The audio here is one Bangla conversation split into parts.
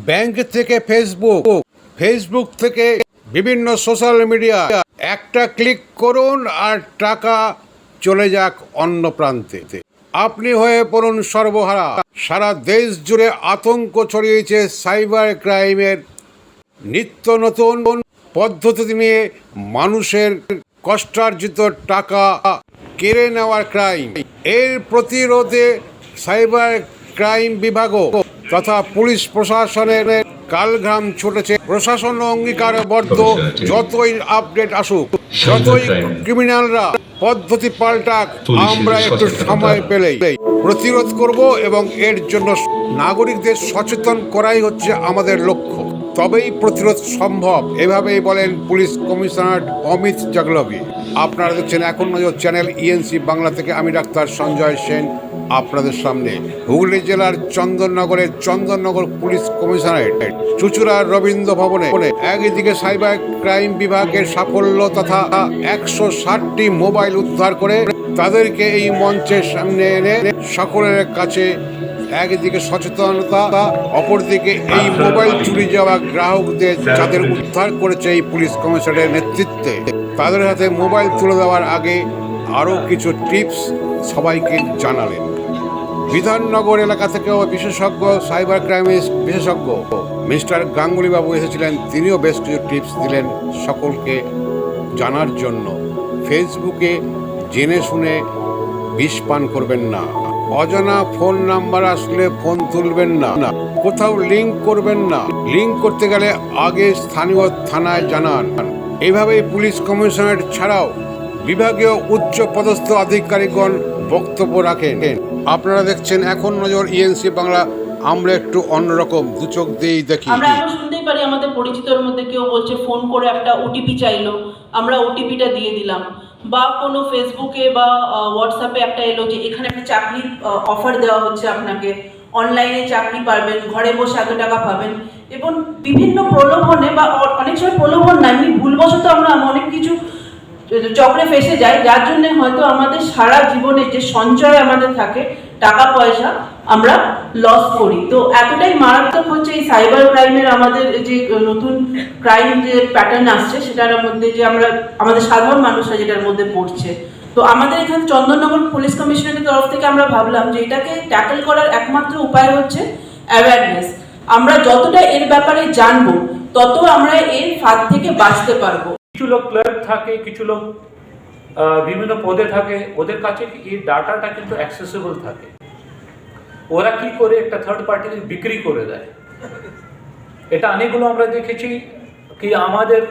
ব্যাংক থেকে ফেসবুক ফেসবুক থেকে বিভিন্ন সোশ্যাল মিডিয়া একটা ক্লিক করুন আর টাকা চলে যাক অন্য প্রান্তে। আপনি হয়ে পড়ুন সর্বহারা। সারা দেশ জুড়ে আতঙ্ক ছড়িয়েছে সাইবার ক্রাইমের নিত্য নতুন পদ্ধতি নিয়ে মানুষের কষ্টার্জিত টাকা কেড়ে নেওয়ার ক্রাইম এর প্রতিরোধে সাইবার ক্রাইম বিভাগও তথা পুলিশ প্রশাসনের কালঘাম ছুটেছে। প্রশাসন অঙ্গীকারবদ্ধ যতই আপডেট আসুক যতই ক্রিমিনালরা পদ্ধতি পাল্টাক আমরা একটু সময় পেলেই প্রতিরোধ করব এবং এর জন্য নাগরিকদের সচেতন করাই হচ্ছে আমাদের লক্ষ্য। তবেই প্রতিরোধ সম্ভব। এভাবেই বলেন পুলিশ কমিশনার অমিত জাগলবি। আপনারা দেখছেন এখন নজর চ্যানেল ইএনসি বাংলা থেকে। আমি ডাক্তার সঞ্জয় সেন। আপনাদের সামনে হুগলি জেলার চন্দননগরের চন্দননগর পুলিশ কমিশনারেট চুচুড়ার রবীন্দ্র ভবনে একদিকে সাইবার ক্রাইম বিভাগের সাফল্য তথা একশো ষাটটি মোবাইল উদ্ধার করে তাদেরকে এই মঞ্চের সামনে এনে সকলের কাছে একদিকে সচেতনতা, অপরদিকে এই মোবাইল চুরি যাওয়া গ্রাহকদের যাদের উদ্ধার করেছে এই পুলিশ কমিশনারের নেতৃত্বে। তাদের হাতে মোবাইল তুলে দেওয়ার আগে আরও কিছু টিপস সবাইকে জানালেন। বিধাননগর এলাকা থেকেও বিশেষজ্ঞ, সাইবার ক্রাইমের বিশেষজ্ঞ মিস্টার গাঙ্গুলি বাবু এসেছিলেন। তিনিও বেশ কিছু টিপস দিলেন সকলকে জানার জন্য। ফেসবুকে জেনে শুনে বিষ পান করবেন না। অজানা ফোন নাম্বার আসলে ফোন তুলবেন না। কোথাও লিঙ্ক করবেন না। লিঙ্ক করতে গেলে আগে স্থানীয় থানায় জানান। এইভাবেই পুলিশ কমিশনার ছাড়াও বিভাগীয় উচ্চ পদস্থ আধিকারিকগণ বক্তব্য রাখেন। আপনারা দেখছেন এখন নজর ইএনসি বাংলা। আমরা একটু অন্যরকম, দু চোখ দিয়েই দেখি। আমরা শুনতেই পারি, আমাদের পরিচিতর মধ্যে কেউ বলছে, ফোন করে একটা ওটিপি চাইলো। আমরা ওটিপিটা দিয়ে দিলাম। বা কোনো ফেসবুকে বা হোয়াটসঅ্যাপে একটা এলো যে, এখানে একটা চাকরির অফার দেওয়া হচ্ছে আপনাকে। অনলাইনে চাকরি পাবেন ঘরে বসে এত টাকা পাবেন। এবং বিভিন্ন প্রলোভনে বা অনেক সময় প্রলোভন না এমনি ভুলবশত আমরা অনেক কিছু চক্রে ফেসে যাই যার জন্য হয়তো আমাদের সারা জীবনের যে সঞ্চয় আমাদের থাকে, টাকা পয়সা, আমরা লস করি। তো এতটাই মারাত্মক হচ্ছে এই সাইবার ক্রাইমের আমাদের যে নতুন ক্রাইম যে প্যাটার্ন আসছে, সেটার মধ্যে যে আমরা, আমাদের সাধারণ মানুষরা যেটার মধ্যে পড়ছে। তো আমাদের এখানে চন্দননগর পুলিশ কমিশনারের তরফ থেকে আমরা ভাবলাম যে এটাকে ট্যাকেল করার একমাত্র উপায় হচ্ছে অ্যাওয়ারনেস আমরা যতটা এর ব্যাপারে জানব, তত আমরা এর ফাঁদ থেকে বাঁচতে পারব। কিছু লোক ক্লার্ক থাকে, কিছু লোক বিভিন্ন পদে থাকে, ওদের কাছে এই ডাটাটা কিন্তু অ্যাক্সেসেবল থাকে? ওরা কি করে একটা থার্ড পার্টিকে বিক্রি করে দেয়? এটা অনেকগুলো আমরা দেখেছি কি আমাদের,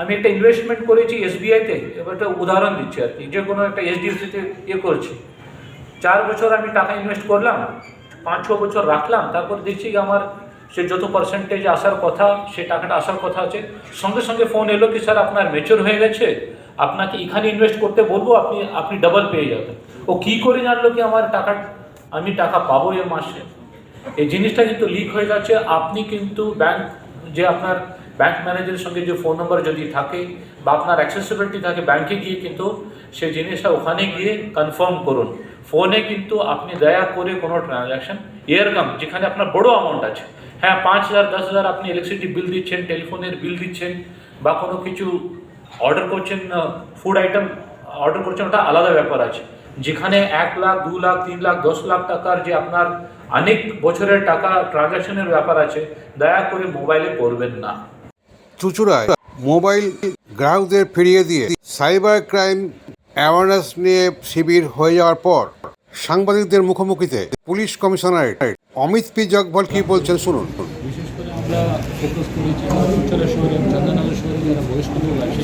আমি একটা ইনভেস্টমেন্ট করেছি এসবিআইতে এবার একটা উদাহরণ দিচ্ছি আর কি, যে কোনো একটা এইচডিএফসিতে ইয়ে করছি। চার বছর আমি টাকা ইনভেস্ট করলাম, পাঁচ ছ বছর রাখলাম, তারপর দেখছি আমার সে যত পার্সেন্টেজ আসার কথা, সে টাকাটা আসার কথা আছে। সঙ্গে সঙ্গে ফোন এলো কি, স্যার, আপনার মেচুর হয়ে গেছে? আপনাকে এখানে ইনভেস্ট করতে বলব, আপনি আপনি ডাবল পেয়ে যাবেন। ও কি করে জানলো কি, আমার টাকা, আমি টাকা পাবো এ মাসে? এই জিনিসটা কিন্তু লিক হয়ে যাচ্ছে। আপনি কিন্তু ব্যাংক যে আপনার ব্যাংক ম্যানেজারের সঙ্গে যে ফোন নাম্বার যদি থাকে বা আপনার অ্যাক্সেসিবিলিটি থাকে ব্যাংকে গিয়ে কিন্তু সেই জিনিসটা ওখানে গিয়ে কনফার্ম করুন। ফোনে কিন্তু আপনি দয়া করে কোনো ট্রানজ্যাকশন এরকম যেখানে আপনার বড় অ্যামাউন্ট আছে। হ্যাঁ পাঁচ হাজার, দশ হাজার আপনি ইলেকট্রিসিটি বিল দিচ্ছেন টেলিফোনের বিল দিচ্ছেন বা কোনো কিছু অর্ডার করছেন ফুড আইটেম অর্ডার করছেন, ওটা আলাদা ব্যাপার আছে। যেখানে এক লাখ, দু লাখ, তিন লাখ, দশ লাখ টাকার যে আপনার অনেক বছরের টাকা ট্রানজ্যাকশনের ব্যাপার আছে, দয়া করে মোবাইলে করবেন না। চুচুড়ায় মোবাইল গ্রাহকদের ফিরিয়ে দিয়ে সাইবার ক্রাইম অ্যাওয়ারনেস নিয়ে শিবির হয়ে যাওয়ার পর সাংবাদিকদের মুখোমুখিতে পুলিশ কমিশনারেট অমিত পি জগভল কি বলছেন শুনুন বিশেষ করে আমরা শহরে যারা আছে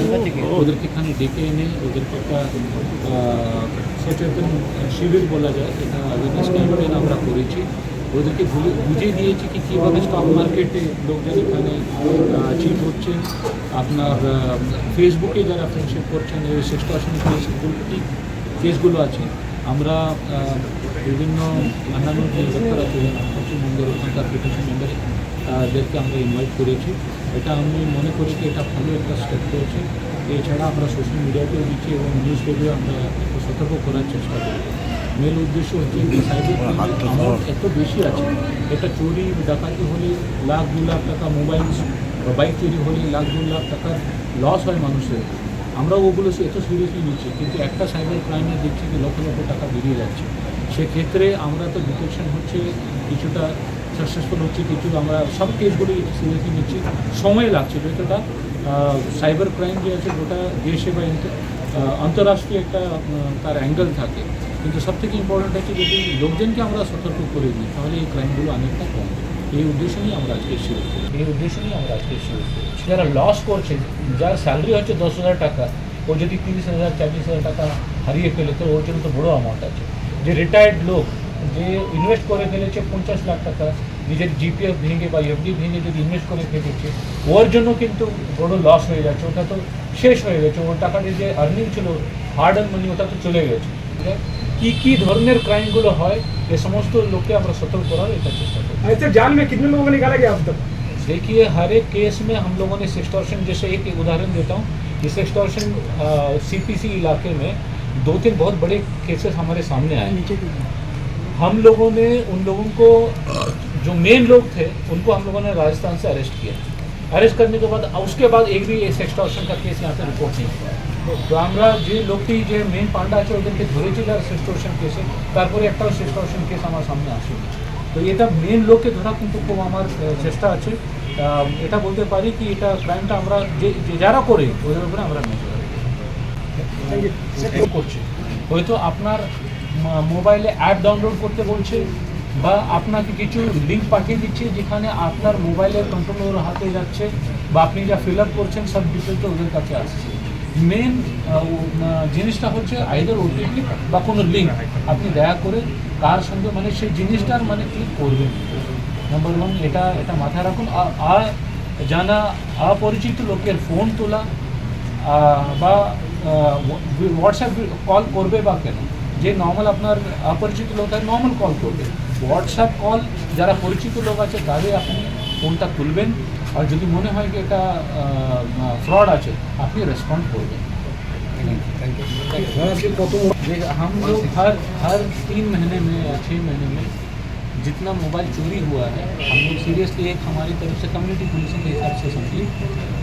ওদেরকে এখানে ডেকে এনে ওদেরকে একটা শিবির বলা যায় এটা আমরা করেছি ওদেরকে বুঝিয়ে দিয়েছি কি কীভাবে স্টক মার্কেটে লোকজন এখানে চিট হচ্ছে আপনার ফেসবুকে যারা ফ্রেন্ডশিপ করছেন এই সেক্সটর্শন কেসগুলো ঠিক কেসগুলো আছে আমরা বিভিন্ন অন্যান্য যে আছে পশ্চিমবঙ্গের ওখানকার পিটিশন মেম্বার দেরকে আমরা ইনভাইট করেছি। এটা আমি মনে করি যে এটা ভালো একটা স্টেপ করেছে। এছাড়া আমরা সোশ্যাল মিডিয়াতেও দিচ্ছি এবং নিউজ পেপারে আমরা একটু সতর্ক করার চেষ্টা করি। মেল উদ্দেশ্য হচ্ছে সাইবার অ্যামাউন্ট এত বেশি আছে। এটা চুরি ডাকাতি হলে লাখ দু লাখ টাকা মোবাইল বা বাইক চুরি হলে লাখ দু লাখ টাকার লস হয় মানুষের। আমরা ওগুলো এত সিরিয়াসলি নিচ্ছি। কিন্তু একটা সাইবার ক্রাইমে দেখছি যে লক্ষ লক্ষ টাকা বেরিয়ে যাচ্ছে। সেক্ষেত্রে আমরা তো ডিটেকশন হচ্ছে, কিছুটা সাকসেসফুল হচ্ছে, কিছু আমরা সব কেসগুলি সিরিয়াসলি নিচ্ছি। সময় লাগছে, যতটা সাইবার ক্রাইম যে আছে, গোটা দেশে বা আন্তঃরাষ্ট্রীয় একটা তার অ্যাঙ্গেল থাকে। কিন্তু সবথেকে ইম্পর্টেন্ট হচ্ছে যদি লোকজনকে আমরা সতর্ক করে দিই, তাহলে এই ক্রাইমগুলো অনেকটা কমবে। এই উদ্দেশ্য নিয়ে আমরা আজকে শুরু এই উদ্দেশ্য নিয়ে আমরা আজকে শুরু করেছি। যারা লস করছে, যার স্যালারি হচ্ছে দশ হাজার টাকা, ও যদি তিরিশ হাজার, চল্লিশ হাজার টাকা হারিয়ে ফেলে, তো ওর জন্য তো বড়ো অ্যামাউন্ট আছে। যে রিটায়ার্ড লোক, যে ইনভেস্ট করে ফেলেছে পঞ্চাশ লাখ টাকা, নিজের জিপিএফ ভেঙে বা এফডি ভেঙে যদি ইনভেস্ট করে ফেলেছে, ওর জন্য কিন্তু বড় লস হয়ে যাচ্ছে, ওটা তো শেষ হয়ে গেছে। ওর টাকাটি যে আর্নিং ছিল হার্ড অ্যান্ড মানি ওটা তো চলে গেছে। ঠিক আছে? কি কি ধরনের ক্রাইমগুলো হয় এ সমস্ত লোককে আমরা সতর্ক করার এটা চেষ্টা করি ऐसे जाल में कितने लोगों को निकाला गया अब तक देखिए हर एक केस में हम लोगों ने सेक्सटॉर्शन जैसे एक उदाहरण देता हूँ ये सेक्सटॉर्शन सीपीसी इलाके में दो तीन बहुत बड़े केसेस हमारे सामने आए हम लोगों ने उन लोगों को जो मेन लोग थे उनको हम लोगों ने राजस्थान से अरेस्ट किया अरेस्ट करने के बाद उसके बाद एक भी सेक्सटॉर्शन का केस यहाँ पे रिपोर्ट नहीं हुआ তো আমরা যে লোকটি যে মেন পান্ডা আছে ওদেরকে ধরেছি যার সেক্সটর্শন কেসে তারপরে একটাও সেক্সটর্শন কেস আমার সামনে আসেনি তো এটা মেন লোককে ধরা কিন্তু খুব আমার আহ, চেষ্টা আছে আহ, এটা বলতে পারি কি এটা ক্রাইমটা আমরা যে যে যারা করে ওদের উপরে আমরা নজর রাখি। করছে হয়তো আপনার ম- মোবাইলে অ্যাপ ডাউনলোড করতে বলছে বা আপনাকে কিছু লিঙ্ক পাঠিয়ে দিচ্ছে যেখানে আপনার মোবাইলের কন্ট্রোল ওর হাতে যাচ্ছে বা আপনি যা ফিল আপ করছেন সব ডিটেলটা ওদের কাছে আসছে। মেন জিনিসটা হচ্ছে আইদার ওটিপি বা কোনো লিঙ্ক আপনি দয়া করে কার সঙ্গে মানে সেই জিনিসটার মানে ক্লিক করবেন। নাম্বার ওয়ান এটা এটা মাথায় রাখুন। আর জানা অপরিচিত লোকের ফোন তোলা বা হোয়াটসঅ্যাপ কল করবে বা কেন? যে নর্মাল আপনার অপরিচিত লোক নর্মাল কল করবে। হোয়াটসঅ্যাপ কল যারা পরিচিত লোক আছে তাদের আপনি ফোনটা তুলবেন আর যদি মনে হয় যে এটা ফ্রড আছে আপনি রেসপন্ড করবেন जे हम लोग हर हर तीन महीने में या छः महीने में जितना मोबाइल चोरी हुआ है हम लोग सीरियसली एक हमारी तरफ से कम्युनिटी पुलिसिंग के हिसाब से समझिए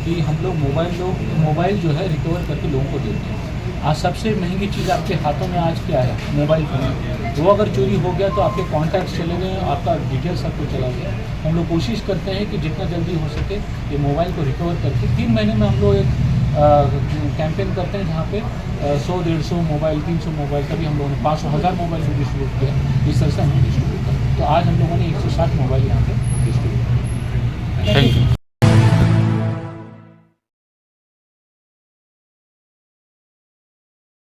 कि हम लोग मोबाइल लोग मोबाइल जो है रिकवर करके लोगों को देते हैं आज सबसे महंगी चीज़ आपके हाथों में आज क्या है मोबाइल फ़ोन वो अगर चोरी हो गया तो आपके कॉन्टैक्ट्स चले गए, आपका डिटेल सब कुछ चला गया। हम लोग कोशिश करते हैं कि जितना जल्दी हो सके ये मोबाइल को रिकवर करके। तीन महीने में हम लोग एक कैंपेन करते हैं जहाँ पे सौ, डेढ़ सौ मोबाइल तीन सौ मोबाइल कभी हम लोगों ने, पाँच सौ, हज़ार मोबाइल से डिस्ट्रीब्यूट किया। इस तरह से हम डिस्ट्रीब्यूट कर तो आज हम लोगों ने एक सौ साठ मोबाइल यहाँ पर डिस्ट्रीब्यूट किया। Thank you